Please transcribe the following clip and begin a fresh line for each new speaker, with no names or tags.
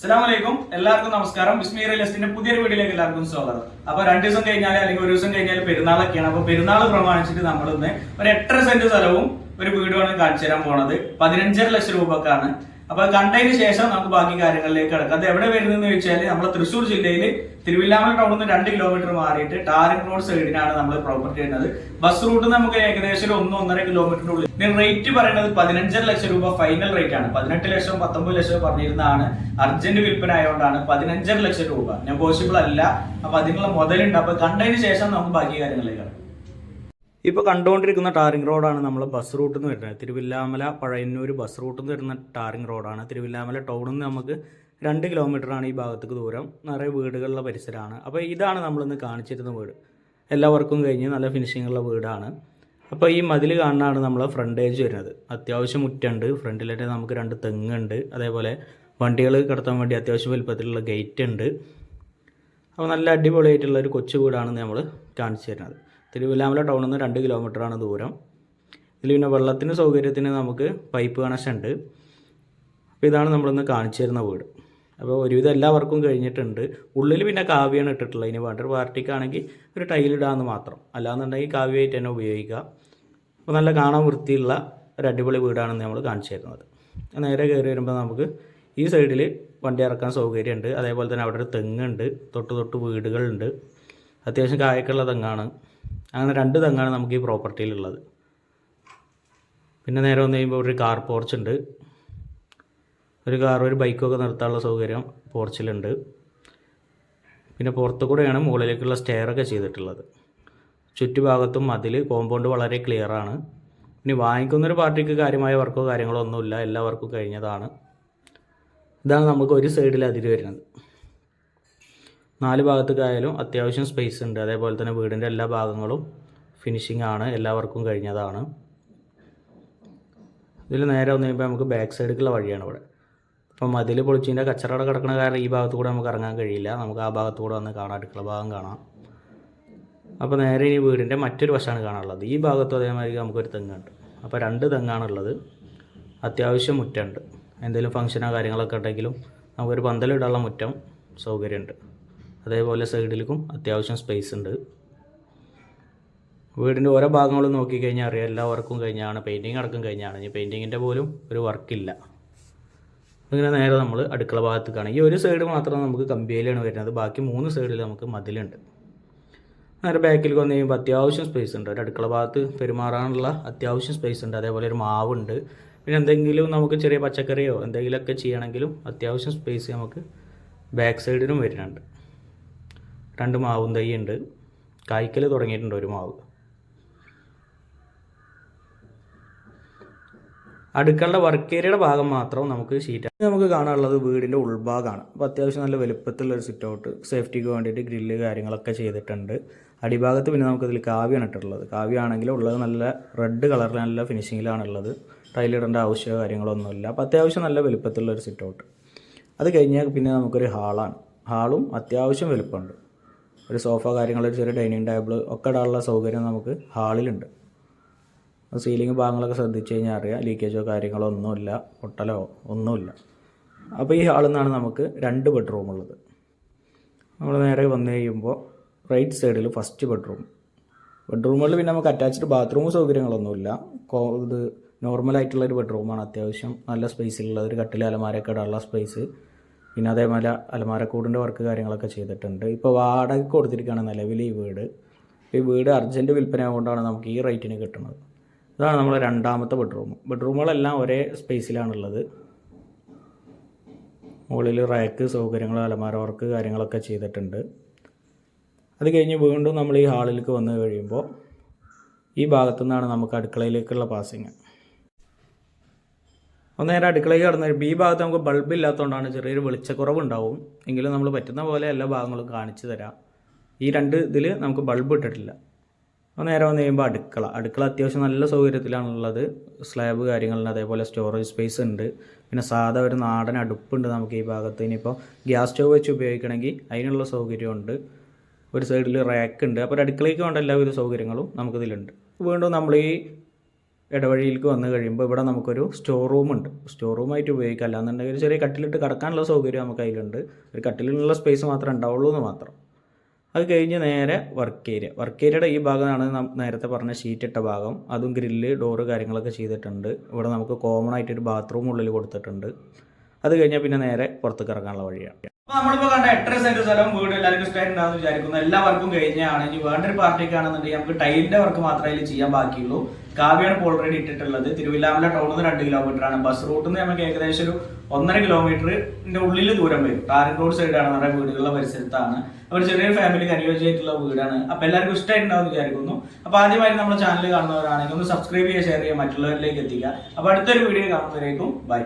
അസ്സാം വലൈക്കും എല്ലാവർക്കും നമസ്കാരം. ബിസ്മി റിയലിസ്റ്റിന്റെ പുതിയൊരു വീഡിയോയിലേക്ക് എല്ലാവർക്കും സ്വാഗതം. അപ്പൊ രണ്ടു ദിവസം കഴിഞ്ഞാൽ അല്ലെങ്കിൽ ഒരു ദിവസം കഴിഞ്ഞാൽ പെരുന്നാളൊക്കെയാണ്. അപ്പൊ പെരുന്നാൾ പ്രമാണിച്ചിട്ട് നമ്മൾ ഇന്ന് ഒരു എട്ടര സെന്റ് സ്ഥലവും ഒരു വീടുമാണ് കാണിച്ചു തരാൻ പോണത്. പതിനഞ്ചര ലക്ഷം രൂപക്കാണ്. അപ്പൊ കണ്ടതിന് ശേഷം നമുക്ക് ബാക്കി കാര്യങ്ങളിലേക്ക് കിടക്കാം. അത് എവിടെ വരുന്നതെന്ന് ചോദിച്ചാൽ നമ്മുടെ തൃശ്ശൂർ ജില്ലയിൽ തിരുവില്ലാമല ടൗണിൽ നിന്ന് രണ്ട് കിലോമീറ്റർ മാറിയിട്ട് ടാറിംഗ് റോഡ് സൈഡിനാണ് നമ്മൾ പ്രോപ്പർട്ടി വരുന്നത്. ബസ് റൂട്ട് നമുക്ക് ഏകദേശം ഒന്ന് ഒന്നര കിലോമീറ്ററിന്റെ ഉള്ളിൽ. ഇതിന് റേറ്റ് പറയുന്നത് പതിനഞ്ചര ലക്ഷം രൂപ ഫൈനൽ റേറ്റ് ആണ്. പതിനെട്ട് ലക്ഷം പത്തൊമ്പത് ലക്ഷം പറഞ്ഞിരുന്നതാണ്. അർജന്റ് വിൽപ്പന ആയതുകൊണ്ടാണ് പതിനഞ്ചര ലക്ഷം രൂപ. നെഗോഷ്യബിൾ അല്ല. അപ്പൊ അതിനുള്ള മുതലുണ്ട്. അപ്പൊ കണ്ടതിന് ശേഷം നമുക്ക് ബാക്കി കാര്യങ്ങളിലേക്ക് ഇപ്പോൾ കണ്ടുകൊണ്ടിരിക്കുന്ന ടാറിംഗ് റോഡാണ് നമ്മൾ ബസ് റൂട്ടിൽ നിന്ന് വരുന്നത്. തിരുവില്ലാമല പഴയന്നൂർ ബസ് റൂട്ടിൽ നിന്ന് വരുന്ന ടാറിംഗ് റോഡാണ് തിരുവില്ലാമല ടൗണിൽ നിന്ന് നമുക്ക് രണ്ട് കിലോമീറ്ററാണ് ഈ ഭാഗത്തേക്ക് ദൂരം. നിറയെ വീടുകളുള്ള പരിസരമാണ്. അപ്പോൾ ഇതാണ് നമ്മളിന്ന് കാണിച്ചിരുന്ന വീട്. എല്ലാവർക്കും കഴിഞ്ഞ് നല്ല ഫിനിഷിങ്ങുള്ള വീടാണ്. അപ്പോൾ ഈ മതിൽ കാണാനാണ് നമ്മളെ ഏജ് വരുന്നത്. അത്യാവശ്യം മുറ്റുണ്ട്. ഫ്രണ്ടിലായിട്ട് നമുക്ക് രണ്ട് തെങ്ങുണ്ട്. അതേപോലെ വണ്ടികൾ കടത്താൻ വേണ്ടി അത്യാവശ്യം വലുപ്പത്തിലുള്ള ഗേറ്റ് ഉണ്ട്. അപ്പോൾ നല്ല അടിപൊളിയായിട്ടുള്ള ഒരു കൊച്ചു വീടാണ് നമ്മൾ കാണിച്ചു തരുന്നത്. തിരുവില്ലാമല ടൗണിൽ നിന്ന് രണ്ട് കിലോമീറ്ററാണ് ദൂരം. ഇതിൽ പിന്നെ വെള്ളത്തിന് സൗകര്യത്തിന് നമുക്ക് പൈപ്പ് കണക്ഷൻ ഉണ്ട്. അപ്പോൾ ഇതാണ് നമ്മളിന്ന് കാണിച്ചു തരുന്ന വീട്. അപ്പോൾ ഒരുവിധം എല്ലാവർക്കും കഴിഞ്ഞിട്ടുണ്ട്. ഉള്ളിൽ പിന്നെ കാവ്യാണ് ഇട്ടിട്ടുള്ളത്. ഇനി വേണ്ട ഒരു പാർട്ടിക്കാണെങ്കിൽ ഒരു ടൈലിടാമെന്ന് മാത്രം. അല്ലാന്നുണ്ടെങ്കിൽ കാവ്യമായിട്ട് തന്നെ ഉപയോഗിക്കുക. അപ്പോൾ നല്ല കാണാൻ വൃത്തിയുള്ള ഒരു അടിപൊളി വീടാണെന്ന് നമ്മൾ കാണിച്ചു തരുന്നത്. നേരെ കയറി വരുമ്പോൾ നമുക്ക് ഈ സൈഡിൽ വണ്ടി ഇറക്കാൻ സൗകര്യമുണ്ട്. അതേപോലെ തന്നെ അവിടെ ഒരു തെങ്ങുണ്ട്. തൊട്ട് തൊട്ട് വീടുകളുണ്ട്. അത്യാവശ്യം കായക്കുള്ള തെങ്ങാണ്. അങ്ങനെ രണ്ട് തെങ്ങാണ് നമുക്ക് ഈ പ്രോപ്പർട്ടിയിലുള്ളത് പിന്നെ നേരെ വന്നു കഴിയുമ്പോൾ ഒരു കാർ പോർച്ച് ഉണ്ട്. ഒരു കാറും ഒരു ബൈക്കൊക്കെ നിർത്താനുള്ള സൗകര്യം പോർച്ചിലുണ്ട്. പിന്നെ പുറത്തു കൂടെയാണ് മുകളിലേക്കുള്ള സ്റ്റെയറൊക്കെ ചെയ്തിട്ടുള്ളത്. ചുറ്റുഭാഗത്തും അതിൽ കോമ്പൗണ്ട് വളരെ ക്ലിയർ ആണ്. ഇനി വാങ്ങിക്കുന്നൊരു പാർട്ടിക്ക് കാര്യമായ വർക്കോ കാര്യങ്ങളോ ഒന്നുമില്ല. എല്ലാ വർക്കും കഴിഞ്ഞതാണ്. ഇതാണ് നമുക്ക് ഒരു സൈഡിൽ അതിര് വരുന്നത്. നാല് ഭാഗത്തേക്കായാലും അത്യാവശ്യം സ്പേസ് ഉണ്ട്. അതേപോലെ തന്നെ വീടിന്റെ എല്ലാ ഭാഗങ്ങളും ഫിനിഷിംഗ് ആണ്. എല്ലാ വർക്കും കഴിഞ്ഞതാണ്. ഇതിൽ നേരെ വന്നു കഴിയുമ്പോൾ നമുക്ക് ബാക്ക് സൈഡിലേക്കുള്ള വഴിയാണ് ഇവിടെ. അപ്പം മതിൽ പൊളിച്ചതിന്റെ കച്ചറയുടെ കിടക്കുന്ന കാരണം ഈ ഭാഗത്തു കൂടെ നമുക്ക് ഇറങ്ങാൻ കഴിയില്ല. നമുക്ക് ആ ഭാഗത്തു കൂടെ വന്ന് കാണാം അടുക്കള ഭാഗം കാണാം. അപ്പോൾ നേരെ ഈ വീടിന്റെ മറ്റൊരു വശമാണ് കാണാനുള്ളത്. ഈ ഭാഗത്തും അതേമാതിരി നമുക്കൊരു തെങ്ങുണ്ട്. അപ്പോൾ രണ്ട് തെങ്ങാണുള്ളത്. അത്യാവശ്യം മുറ്റമുണ്ട്. എന്തെങ്കിലും ഫംഗ്ഷനോ കാര്യങ്ങളൊക്കെ ഉണ്ടെങ്കിലും നമുക്കൊരു പന്തലിടാനുള്ള മുറ്റം സൗകര്യമുണ്ട്. അതേപോലെ സൈഡിലേക്കും അത്യാവശ്യം സ്പേസ് ഉണ്ട്. വീടിന്റെ ഓരോ ഭാഗങ്ങളും നോക്കിക്കഴിഞ്ഞാൽ അറിയാം. എല്ലാ വർക്കും കഴിഞ്ഞാണ്. പെയിന്റിങ് അടക്കം കഴിഞ്ഞാണ്. ഇനി പെയിന്റിങ്ങിന്റെ പോലും ഒരു വർക്കില്ല ഇങ്ങനെ നേരെ നമ്മൾ അടുക്കള ഭാഗത്തേക്കാണ്. ഈ ഒരു സൈഡ് മാത്രം നമുക്ക് കമ്പിയിലാണ് വരുന്നത്. ബാക്കി മൂന്ന് സൈഡിൽ നമുക്ക് മതിലുണ്ട്. നേരെ ബാക്കിൽ വന്നു കഴിയുമ്പോൾ അത്യാവശ്യം സ്പേസ് ഉണ്ട്. ഒരു അടുക്കള ഭാഗത്ത് പെരുമാറാനുള്ള അത്യാവശ്യം സ്പേസ് ഉണ്ട്. അതേപോലെ ഒരു മാവുണ്ട്. പിന്നെ എന്തെങ്കിലും നമുക്ക് ചെറിയ പച്ചക്കറിയോ എന്തെങ്കിലുമൊക്കെ ചെയ്യണമെങ്കിലും അത്യാവശ്യം സ്പേസ് നമുക്ക് ബാക്ക് സൈഡിനും വരുന്നുണ്ട്. രണ്ട് മാവും തൈ ഉണ്ട്. കായ്ക്കൽ തുടങ്ങിയിട്ടുണ്ട് ഒരു മാവ്. അടുക്കളുടെ വർക്ക് ഏരിയയുടെ ഭാഗം മാത്രം നമുക്ക് ഷീറ്റ് നമുക്ക് കാണാനുള്ളത് വീടിന്റെ ഉൾഭാഗമാണ്. അപ്പോൾ അത്യാവശ്യം നല്ല വലുപ്പത്തിലുള്ള ഒരു സിറ്റ് ഔട്ട് സേഫ്റ്റിക്ക് വേണ്ടിയിട്ട് ഗ്രില്ല് കാര്യങ്ങളൊക്കെ ചെയ്തിട്ടുണ്ട്. അടിഭാഗത്ത് പിന്നെ നമുക്കിതിൽ കാവ്യാണ് ഇട്ടിട്ടുള്ളത്. കാവ്യാണെങ്കിൽ ഉള്ളത് നല്ല റെഡ് കളറിൽ നല്ല ഫിനിഷിങ്ങിലാണ് ഉള്ളത്. ടൈലിടേണ്ട ആവശ്യമോ കാര്യങ്ങളൊന്നുമില്ല അപ്പോൾ അത്യാവശ്യം നല്ല വലുപ്പത്തിലുള്ള ഒരു സിറ്റ് ഔട്ട് അത് കഴിഞ്ഞാൽ പിന്നെ നമുക്കൊരു ഹാളാണ് ഹാളും അത്യാവശ്യം വലുപ്പമുണ്ട്. ഒരു സോഫ കാര്യങ്ങൾ ചെറിയ ഡൈനിങ് ടേബിൾ ഒക്കെ ഇടാനുള്ള സൗകര്യം നമുക്ക് ഹാളിലുണ്ട് സീലിംഗ് ഭാഗങ്ങളൊക്കെ ശ്രദ്ധിച്ചു കഴിഞ്ഞാൽ അറിയാം. ലീക്കേജോ കാര്യങ്ങളോ ഒന്നുമില്ല. പൊട്ടലോ ഒന്നുമില്ല. അപ്പോൾ ഈ ഹാളിൽ നിന്നാണ് നമുക്ക് രണ്ട് ബെഡ്റൂം ഉള്ളത്. നമ്മൾ നേരെ വന്നു കഴിയുമ്പോൾ റൈറ്റ് സൈഡിൽ ഫസ്റ്റ് ബെഡ്റൂം ബെഡ്റൂമുകളിൽ പിന്നെ നമുക്ക് അറ്റാച്ച്ഡ് ബാത്റൂം സൗകര്യങ്ങളൊന്നുമില്ല. കോ ഇത് നോർമലായിട്ടുള്ള ഒരു ബെഡ്റൂമാണ് അത്യാവശ്യം. നല്ല സ്പേസിലുള്ള ഒരു കട്ടിലെ അലമാരയൊക്കെ ഇടാനുള്ള സ്പേസ് പിന്നെ അതേപോലെ അലമാരക്കൂടിന്റെ വർക്ക് കാര്യങ്ങളൊക്കെ ചെയ്തിട്ടുണ്ട്. ഇപ്പോൾ വാടക കൊടുത്തിരിക്കുകയാണ് നിലവിൽ ഈ വീട്. ഈ വീട് അർജന്റ് വിൽപ്പന ആയതുകൊണ്ടാണ് നമുക്ക് ഈ റേറ്റിന് കിട്ടുന്നത് ഇതാണ് നമ്മളെ രണ്ടാമത്തെ ബെഡ്റൂം ബെഡ്റൂമുകളെല്ലാം ഒരേ സ്പേസിലാണുള്ളത് മുകളിൽ റാക്ക് സൗകര്യങ്ങൾ അലമാര വർക്ക് കാര്യങ്ങളൊക്കെ ചെയ്തിട്ടുണ്ട്. അത് കഴിഞ്ഞ് വീണ്ടും നമ്മൾ ഈ ഹാളിലേക്ക് വന്നു കഴിയുമ്പോൾ ഈ ഭാഗത്തു നിന്നാണ് നമുക്ക് അടുക്കളയിലേക്കുള്ള പാസിങ് ഒന്ന് നേരെ അടുക്കളയ്ക്ക് കടന്നു കഴിയുമ്പോൾ ഈ ഭാഗത്ത് നമുക്ക് ബൾബ് ഇല്ലാത്തതുകൊണ്ടാണ് ചെറിയൊരു വെളിച്ചക്കുറവുണ്ടാവും. എങ്കിലും നമ്മൾ പറ്റുന്ന പോലെ എല്ലാ ഭാഗങ്ങളും കാണിച്ചു തരാം. ഈ രണ്ട് ഇതിൽ നമുക്ക് ബൾബ് ഇട്ടിട്ടില്ല. നേരെ വന്നു കഴിയുമ്പോൾ അടുക്കള. അടുക്കള അത്യാവശ്യം നല്ല സൗകര്യത്തിലാണുള്ളത്. സ്ലാബ് കാര്യങ്ങളുണ്ട് അതേപോലെ സ്റ്റോറേജ് സ്പേസ് ഉണ്ട്. പിന്നെ സാധാ ഒരു നാടൻ അടുപ്പുണ്ട് നമുക്ക് ഈ ഭാഗത്ത്. ഇനിയിപ്പോൾ ഗ്യാസ് സ്റ്റവ് വെച്ച് ഉപയോഗിക്കണമെങ്കിൽ അതിനുള്ള സൗകര്യമുണ്ട്. ഒരു സൈഡിൽ റാക്ക് ഉണ്ട്. അപ്പോൾ അടുക്കളയ്ക്ക് വേണ്ട എല്ലാവിധ സൗകര്യങ്ങളും നമുക്കിതിലുണ്ട്. വീണ്ടും നമ്മൾ ഈ
ഇടവഴിയിലേക്ക് വന്നു കഴിയുമ്പോൾ ഇവിടെ നമുക്കൊരു സ്റ്റോർ റൂമുണ്ട് സ്റ്റോർ റൂമായിട്ട് ഉപയോഗിക്കാം. അല്ലാന്നുണ്ടെങ്കിൽ ചെറിയ കട്ടിലിട്ട് കിടക്കാനുള്ള സൗകര്യം നമുക്ക് അതിലുണ്ട്. ഒരു കട്ടിലിനുള്ള സ്പേസ് മാത്രമേ ഉണ്ടാവുള്ളൂ എന്ന് മാത്രം. അത് കഴിഞ്ഞ് നേരെ വർക്ക് ഏരിയ വർക്ക് ഏരിയയുടെ ഈ ഭാഗമാണ് നേരത്തെ പറഞ്ഞ ഷീറ്റ് ഇട്ട ഭാഗം. അതും ഗ്രില്ല് ഡോറ് കാര്യങ്ങളൊക്കെ ചെയ്തിട്ടുണ്ട്. ഇവിടെ നമുക്ക് കോമൺ ആയിട്ട് ഒരു ബാത്റൂം ഉള്ളിൽ കൊടുത്തിട്ടുണ്ട്. അത് കഴിഞ്ഞാൽ പിന്നെ നേരെ പുറത്തേക്ക് ഇറങ്ങാനുള്ള വഴിയാണ്.
അപ്പൊ നമ്മളിപ്പോ കണ്ട എട്ടര സെന്റ് സ്ഥലം വീട് എല്ലാവർക്കും ഇഷ്ടമായിട്ടുണ്ടാവും വിചാരിക്കുന്നു. എല്ലാ വർക്കും കഴിഞ്ഞാണ്. ഇനി വേണ്ടൊരു പാർട്ടിക്കാണെന്നുണ്ടെങ്കിൽ നമുക്ക് ടൈലിന്റെ വർക്ക് മാത്രമേ ഇതിൽ ചെയ്യാൻ ബാക്കിയുള്ളൂ. കാവ്യാണ് ഓൾറെഡി ഇട്ടിട്ടുള്ളത്. തിരുവില്ലാമല ടൗണിൽ നിന്ന് രണ്ട് കിലോമീറ്റർ ആണ്. ബസ് റൂട്ടിൽ നിന്ന് നമുക്ക് ഏകദേശം ഒരു ഒന്നര കിലോമീറ്ററിന്റെ ഉള്ളിൽ ദൂരം വരും. ടാറിംഗ് റോഡ് സൈഡാണ് നിറയെ വീടുകളുടെ പരിസരത്താണ്. അവർ ചെറിയൊരു ഫാമിലിക്ക് അനുയോജ്യമായിട്ടുള്ള വീടാണ്. അപ്പൊ എല്ലാവർക്കും ഇഷ്ടമായിട്ടുണ്ടാവും വിചാരിക്കുന്നു. അപ്പൊ ആദ്യമായി നമ്മുടെ ചാനൽ കാണുന്നവരാണെങ്കിൽ ഒന്ന് സബ്സ്ക്രൈബ് ചെയ്യുക ഷെയർ ചെയ്യുക മറ്റുള്ളവരിലേക്ക് എത്തിക്കുക. അപ്പൊ അടുത്തൊരു വീഡിയോ കാണുന്നവരേക്കും ബൈ